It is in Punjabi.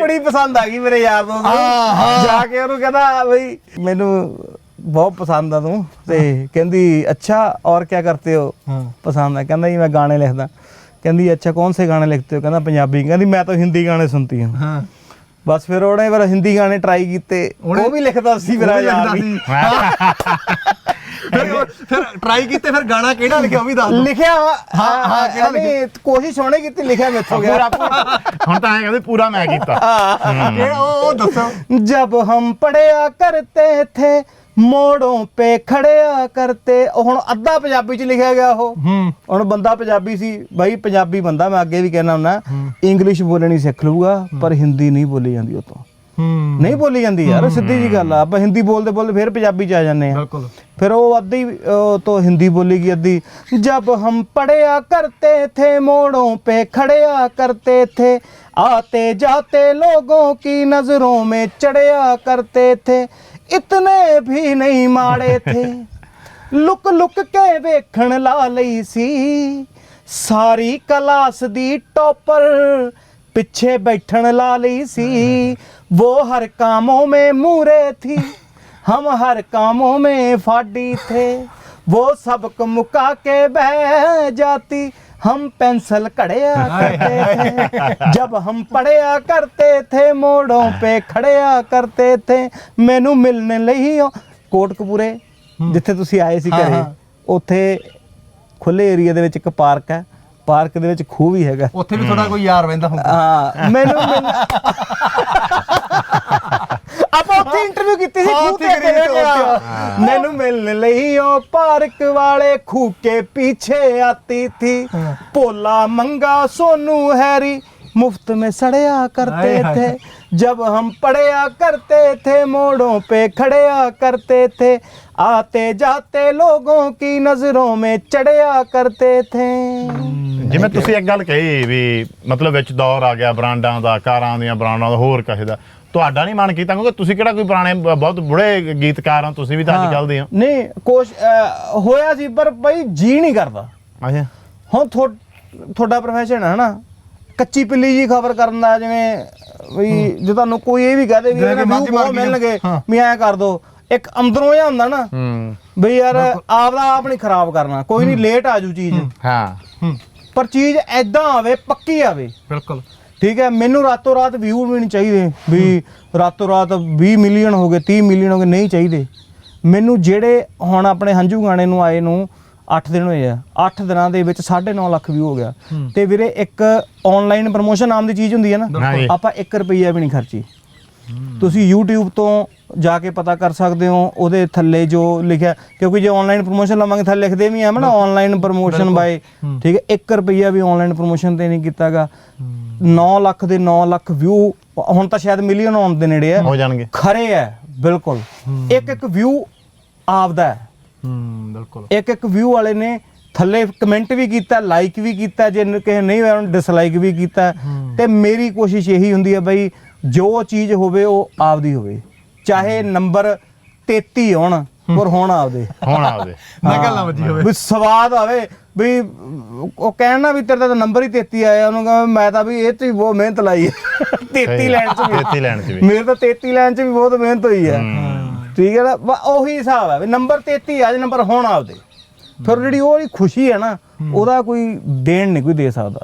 ਬੜੀ ਪਸੰਦ ਆ ਗਈ ਮੇਰੇ ਯਾਰ ਦੋਸਤ ਨੂੰ। ਜਾ ਕੇ ਉਹਨੂੰ ਕਹਿੰਦਾ ਬਈ ਮੈਨੂੰ ਬਹੁਤ ਪਸੰਦ ਆ ਤੂੰ। ਤੇ ਕਹਿੰਦੀ ਅੱਛਾ ਔਰ ਕੀ ਕਰਤੇ ਹੋ? ਪਸੰਦ ਆ। ਕਹਿੰਦਾ ਜੀ ਮੈਂ ਗਾਣੇ ਲਿਖਦਾ। ਕਹਿੰਦੀ ਅੱਛਾ ਕੌਣ ਸੇ ਗਾਣੇ ਲਿਖਤੇ ਹੋ? ਕਹਿੰਦਾ ਪੰਜਾਬੀ। ਕਹਿੰਦੀ ਮੈਂ ਤਾਂ ਹਿੰਦੀ ਗਾਣੇ ਸੁਣਤੀ ਹਾਂ। ਹਾਂ। ਬਸ ਫਿਰ ਉਹਨੇ ਫਿਰ ਹਿੰਦੀ ਗਾਣੇ ਟਰਾਈ ਕੀਤੇ। ਉਹ ਵੀ ਲਿਖਦਾ ਸੀ ਮੇਰਾ ਯਾਰ ਵੀ। ਫਿਰ ਫਿਰ ਟਰਾਈ ਕੀਤੇ ਫਿਰ ਗਾਣਾ ਕਿਹੜਾ ਲਿਖਿਆ ਉਹ ਵੀ ਦੱਸ ਦਿਓ ਲਿਖਿਆ ਹਾਂ, ਹਾਂ, ਕਿਹੜਾ ਨਹੀਂ ਕੋਸ਼ਿਸ਼ ਹੋਣੇ ਕੀਤੀ ਲਿਖਿਆ ਮੈਥੋਂ ਗਿਆ ਹੁਣ ਤਾਂ ਐਂ ਕਹਿੰਦੇ ਪੂਰਾ ਮੈਂ ਕੀਤਾ ਕਿਹੜਾ ਉਹ ਉਹ ਦੱਸੋ जब हम पढ़या करते थे ਮੋੜੋਂ ਪੇ ਖੜਿਆ ਕਰਤੇ ਉਹ ਹੁਣ ਅੱਧਾ ਪੰਜਾਬੀ ਚ ਲਿਖਿਆ ਗਿਆ ਉਹ ਹੂੰ ਹੁਣ ਬੰਦਾ ਪੰਜਾਬੀ ਸੀ ਬਾਈ ਪੰਜਾਬੀ ਬੰਦਾ ਮੈਂ ਅੱਗੇ ਵੀ ਕਹਿਣਾ ਹੁੰਦਾ ਇੰਗਲਿਸ਼ ਬੋਲਣੀ ਸਿੱਖ ਲੂਗਾ ਪਰ ਹਿੰਦੀ ਨਹੀਂ ਬੋਲੀ ਜਾਂਦੀ ਉਹ ਤੋਂ ਹੂੰ ਨਹੀਂ ਬੋਲੀ ਜਾਂਦੀ ਯਾਰ ਸਿੱਧੀ ਜੀ ਗੱਲ ਆ ਆਪਾਂ ਹਿੰਦੀ ਬੋਲਦੇ ਬੋਲਦੇ ਫਿਰ ਪੰਜਾਬੀ ਚ ਆ ਜਾਂਦੇ ਆ ਬਿਲਕੁਲ फिर वो अद्धी अ, तो हिंदी बोलेगी अद्धी जब हम पढ़या करते थे मोड़ों पे खड़या करते थे आते जाते लोगों की नजरों में चढ़या करते थे इतने भी नहीं माड़े थे लुक लुक के वेखण ला लई सी ਸਾਰੀ ਕਲਾਸ ਦੀ ਟੌਪਰ ਪਿੱਛੇ ਬੈਠਣ ਲਾ ਲਈ ਸੀ वो हर कामों में मूरे थी हम हर कामों में फाड़ी थे वो सबक मुका के बह जाती हम पेंसिल कड़िया करते थे जब हम पढ़िया करते थे मोड़ों पे खड़िया करते थे ਮੈਨੂੰ ਮਿਲਣ ਲਈ ਉਹ ਕੋਟਕਪੂਰੇ ਜਿੱਥੇ ਤੁਸੀਂ ਆਏ ਸੀ ਹਾਂ, ਘਰੇ ਹਾਂ। ਉੱਥੇ ਖੁੱਲੇ ਏਰੀਆ ਦੇ ਵਿੱਚ ਇੱਕ ਪਾਰਕ ਹੈ ਪਾਰਕ ਦੇ ਵਿੱਚ ਖੂਹ ਵੀ ਹੈਗਾ ਉੱਥੇ ਵੀ ਤੁਹਾਡਾ ਕੋਈ ਯਾਰ ਰਹਿੰਦਾ ਹੁੰਦਾ ਹਾਂ ਮੈਨੂੰ ਮਿਲ ਆਪਾਂ ਉੱਥੇ ਇੰਟਰਵਿਊ ਕੀਤੀ ਸੀ ਹਾਂ, ਖੂਹ ਉੱਥੇ ਤੇ ਕਰੀ ਸੀ, ਗਿਆ ਮੈਨੂੰ ਮਿਲਣ ਲਈ ਉਹ ਪਾਰਕ ਵਾਲੇ ਖੂਹ ਕੇ ਪਿੱਛੇ ਆਤੀ ਥੀ ਹਾਂ। ਭੋਲਾ ਮੰਗਾ ਸੋਨू हैरी मुफ्त में सड़या करते हाय, हाय, थे जब हम पढ़या करते थे मोड़ों पे खड़या करते थे आते जाते लोगों की नजरों में चढ़या करते थे ਜਿਵੇਂ ਤੁਸੀਂ ਇੱਕ ਗੱਲ ਕਹੀ ਵੀ ਮਤਲਬ ਵਿੱਚ ਦੌਰ ਆ ਗਿਆ ਬ੍ਰਾਂਡਾਂ ਦਾ ਕਾਰਾਂ ਦੀਆਂ ਬ੍ਰਾਂਡਾਂ ਦਾ ਹੋਰ ਕਿਸੇ ਦਾ। ਤੁਹਾਡਾ ਨਹੀਂ ਮਨ ਕੀਤਾ ਕਿਉਂਕਿ ਤੁਸੀਂ ਕਿਹੜਾ ਕੋਈ ਪੁਰਾਣੇ ਬਹੁਤ ਬੁੜੇ ਗੀਤਕਾਰ ਹੋ ਤੁਸੀਂ ਵੀ ਤਾਂ ਅੱਜ ਕੱਲ੍ਹ ਦੇ ਹੋ। ਨਹੀਂ ਕੋਸ਼ ਹੋਇਆ ਸੀ ਪਰ ਬਈ ਜੀ ਨਹੀਂ ਕਰਦਾ। ਅੱਛਾ। ਹੁਣ ਤੁਹਾਡਾ ਪ੍ਰੋਫੈਸ਼ਨ ਹੈ ਨਾ ਕੱਚੀ ਪਿੱਲੀ ਜੀ ਖਬਰ ਕਰਨ ਦਾ ਜਿਵੇਂ ਵੀ ਜੇ ਤੁਹਾਨੂੰ ਕੋਈ ਇਹ ਵੀ ਕਹਦੇ ਵੀ ਇਹਨਾਂ ਨੂੰ ਬਹੁਤ ਮਿਲਣਗੇ। ਵੀ ਐਂ ਕਰ ਦੋ। ਇੱਕ ਅੰਦਰੋਂ ਇਹ ਹੁੰਦਾ ਨਾ ਹੂੰ। ਬਈ ਯਾਰ ਆਪਦਾ ਆਪ ਨਹੀਂ ਖਰਾਬ ਕਰਨਾ। ਕੋਈ ਨਹੀਂ ਲੇਟ ਆਜੂ ਚੀਜ਼। ਹਾਂ। ਹੂੰ। ਪਰ ਚੀਜ਼ ਐਦਾਂ ਆਵੇ ਪੱਕੀ ਆਵੇ। ਬਿਲਕੁਲ। ਠੀਕ ਹੈ ਮੈਨੂੰ ਰਾਤੋਂ ਰਾਤ ਵਿਊ ਵੀ ਨਹੀਂ ਚਾਹੀਦੇ ਵੀ ਰਾਤੋਂ ਰਾਤ 20 ਮਿਲੀਅਨ ਹੋ ਗਏ 30 ਮਿਲੀਅਨ ਹੋ ਗਏ ਨਹੀਂ ਚਾਹੀਦੇ। ਮੈਨੂੰ ਜਿਹੜੇ ਹੁਣ ਆਪਣੇ ਹੰਝੂ ਗਾਣੇ ਨੂੰ ਆਏ ਨੂੰ 8 ਦਿਨ ਹੋਏ ਆ 8 ਦਿਨਾਂ ਦੇ ਵਿੱਚ 9.5 ਲੱਖ ਵਿਊ ਹੋ ਗਿਆ। ਤੇ ਵੀਰੇ ਇੱਕ ਆਨਲਾਈਨ ਪ੍ਰੋਮੋਸ਼ਨ ਨਾਮ ਦੀ ਚੀਜ਼ ਹੁੰਦੀ ਹੈ ਨਾ। ਆਪਾਂ 1 ਰੁਪਈਆ ਵੀ ਨਹੀਂ ਖਰਚੀ। ਤੁਸੀਂ YouTube ਤੋਂ ਜਾ ਕੇ ਪਤਾ ਕਰ ਸਕਦੇ ਹੋ ਉਹਦੇ ਥੱਲੇ ਜੋ ਲਿਖਿਆ ਕਿਉਂਕਿ ਜੇ ਆਨਲਾਈਨ ਪ੍ਰੋਮੋਸ਼ਨ ਲਵਾਂਗੇ ਥੱਲੇ ਲਿਖਦੇ ਵੀ ਆ ਨਾ ਆਨਲਾਈਨ ਪ੍ਰੋਮੋਸ਼ਨ ਬਾਏ ਠੀਕ ਹੈ 1 ਰੁਪਈਆ ਵੀ ਆਨਲਾਈਨ ਪ੍ਰੋਮੋਸ਼ਨ ਤੇ ਨਹੀਂ ਕੀਤਾਗਾ। 9 ਲੱਖ ਦੇ 9 ਲੱਖ ਵਿਊ ਹੁਣ ਤਾਂ ਸ਼ਾਇਦ ਮਿਲੀਅਨ ਆਉਣ ਦੇ ਨੇੜੇ ਹੋ। ਹੈ। ਜਾਣਗੇ। ਖਰੇ ਹੈ ਬਿਲਕੁਲ। ਇੱਕ ਇੱਕ ਵਿਊ ਆਪਦਾ ਹੈ। ਹੂੰ ਬਿਲਕੁਲ। ਇੱਕ ਇੱਕ ਵਿਊ ਵਾਲੇ ਨੇ ਥੱਲੇ ਕਮੈਂਟ ਵੀ ਕੀਤਾ ਲਾਈਕ ਵੀ ਕੀਤਾ ਜੇ ਕਿਸੇ ਨਹੀਂ ਹੋਇਆ ਉਹਨੂੰ ਡਿਸਲਾਈਕ ਵੀ ਕੀਤਾ। ਤੇ ਮੇਰੀ ਕੋਸ਼ਿਸ਼ ਇਹੀ ਹੁੰਦੀ ਹੈ ਬਈ ਜੋ ਚੀਜ਼ ਹੋਵੇ ਉਹ ਆਪਦੀ ਹੋਵੇ। ਚਾਹੇ ਨੰਬਰ 33 ਹੋਣ ਪਰ ਹੋਣ ਆਪਦੇ। ਹੁਣ ਆਉਦੇ ਮੈਂ ਗੱਲ ਨਾ ਵੱਜੀ ਹੋਵੇ। ਵੀ ਸਵਾਦ ਆਵੇ ਵੀ ਉਹ ਕਹਿਣਾ ਵੀ ਤੇਰੇ ਤਾਂ ਨੰਬਰ ਹੀ 33 ਆਇਆ ਉਹਨੂੰ ਕਹਾਂ ਮੈਂ ਤਾਂ ਵੀ ਇਹ ਤੇ ਬਹੁਤ ਮਿਹਨਤ ਲਾਈ ਹੈ। 33 ਲੈਣ ਚ ਵੀ। 33 ਲੈਣ ਚ ਵੀ। ਮੇਰੇ ਤਾਂ 33 ਲੈਣ ਚ ਵੀ ਬਹੁਤ ਮਿਹਨਤ ਹੋਈ ਹੈ। ਠੀਕ ਹੈ ਨਾ? ਉਹੀ ਹਿਸਾਬ ਹੈ ਵੀ ਨੰਬਰ 33 ਆ ਜੇ ਨੰਬਰ ਹੁਣ ਆਪਦੇ। ਫਿਰ ਜਿਹੜੀ ਉਹ ਖੁਸ਼ੀ ਹੈ ਨਾ ਉਹਦਾ ਕੋਈ ਦੇਣ ਨਹੀਂ ਕੋਈ ਦੇ ਸਕਦਾ।